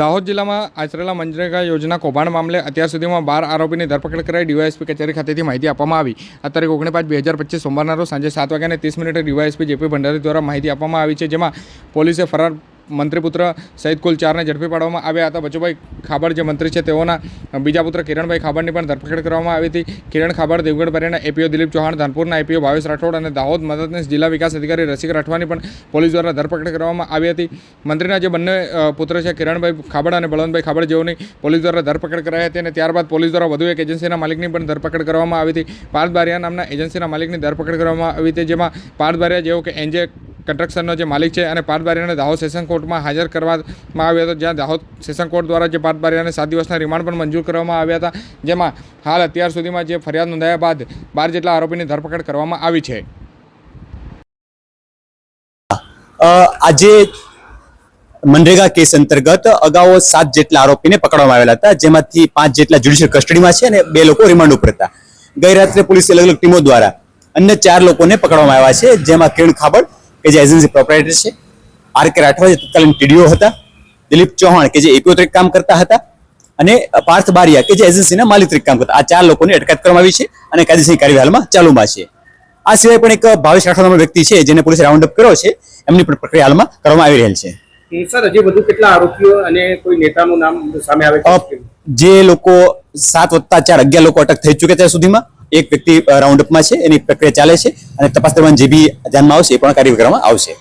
દાહોદ જિલ્લામાં આચરેલા મનરેગા યોજના કૌભાંડ મામલે અત્યાર સુધીમાં બાર આરોપીની ધરપકડ કરાઈ ડીવાયએસપી કચેરી ખાતેથી માહિતી આપવામાં આવી. આ તારીખ પાંચ બે હજાર પચીસ સોમવારના રોજ સાંજે સાત વાગ્યાને ત્રીસ મિનિટે ડીવાયએસપી જેપી ભંડારી દ્વારા માહિતી આપવામાં આવી છે, જેમાં પોલીસે ફરાર મંત્રીપુત્ર સહિત કુલ ચારને ઝડપી પાડવામાં આવ્યા હતા. બચુભાઈ ખાબડ જે મંત્રી છે તેઓના બીજા પુત્ર કિરણભાઈ ખાબડની પણ ધરપકડ કરવામાં આવી હતી. કિરણ ખાબડ, દેવગઢ બરેના એપીઓ દિલીપ ચૌહાણ, ધાનપુરના એપીઓ ભાવેશ રાઠોડ અને દાહોદ મદદનીશ જિલ્લા વિકાસ અધિકારી રસિક રાઠવાની પણ પોલીસ દ્વારા ધરપકડ કરવામાં આવી હતી. મંત્રીના જે બંને પુત્ર છે કિરણભાઈ ખાબડ અને બળવંતભાઈ ખાબડ જેઓની પોલીસ દ્વારા ધરપકડ કરાઈ હતી અને ત્યારબાદ પોલીસ દ્વારા વધુ એક એજન્સીના માલિકની પણ ધરપકડ કરવામાં આવી હતી. પાર્થ બારિયા નામના એજન્સીના માલિકની ધરપકડ કરવામાં આવી હતી, જેમાં પાર્થ બારિયા જેવો કે એનજે કન્સ્ટ્રક્શનનો જે માલિક છે અને પાર્થ બારિયાને દાહોદ સેશન કોર્ટમાં હાજર કરવામાં આવ્યો હતો, જ્યાં દાહોદ સેશન કોર્ટ દ્વારા જે પાર્થ બારિયાને સાત દિવસના રિમાન્ડ પણ મંજૂર કરવામાં આવ્યા હતા, જેમાં હાલ અત્યાર સુધીમાં જે ફરિયાદ નોંધાયા બાદ બાર જેટલા આરોપીની ધરપકડ કરવામાં આવી છે. આજે મનરેગા કેસ અંતર્ગત અગાઉ સાત જેટલા આરોપીને પકડવામાં આવેલા હતા, જેમાંથી પાંચ જેટલા જ્યુડિશિયલ કસ્ટડીમાં છે અને બે લોકો રિમાન્ડ ઉપર હતા. ગઈ રાત્રે પોલીસ અલગ અલગ ટીમો દ્વારા અન્ય ચાર લોકોને પકડવામાં આવ્યા છે, જેમાં કિરણ ખાબડ કે જે એજન્સી પ્રોપરાઇટર છે આર કે રાઠવા જે તત્કાલીન ટીડીઓ હતા દિલીપ ચૌહાણ કે જે એપીઓ તરીકે કામ કરતા હતા અને પાર્થ બારિયા કે જે એજન્સીના માલિક તરીકે કામ કરતા આ ચાર લોકોની અટકાયત કરવામાં આવી છે અને કાયદેસરની કાર્યવાહી હાલમાં ચાલુમાં છે. આ સિવાય પણ એક ભાવેશ નામનો વ્યક્તિ છે જેને પોલીસે રાઉન્ડ અપ કર્યો છે એમની પણ પ્રક્રિયા હાલમાં કરવામાં આવી રહેલ છે. સર હજી વધુ કેટલા આરોપીઓ અને કોઈ નેતાનું નામ સામે આવે છે? જે લોકો સાત વત્તા ચાર અગિયાર લોકો અટક થઈ ચૂક્યા ત્યાં સુધીમાં. એક વ્યક્તિ રાઉન્ડઅપમાં છે, એની પ્રક્રિયા ચાલે છે અને તપાસ દરમિયાન જે બી ધ્યાનમાં આવશે એ પણ કાર્ય કરવામાં આવશે.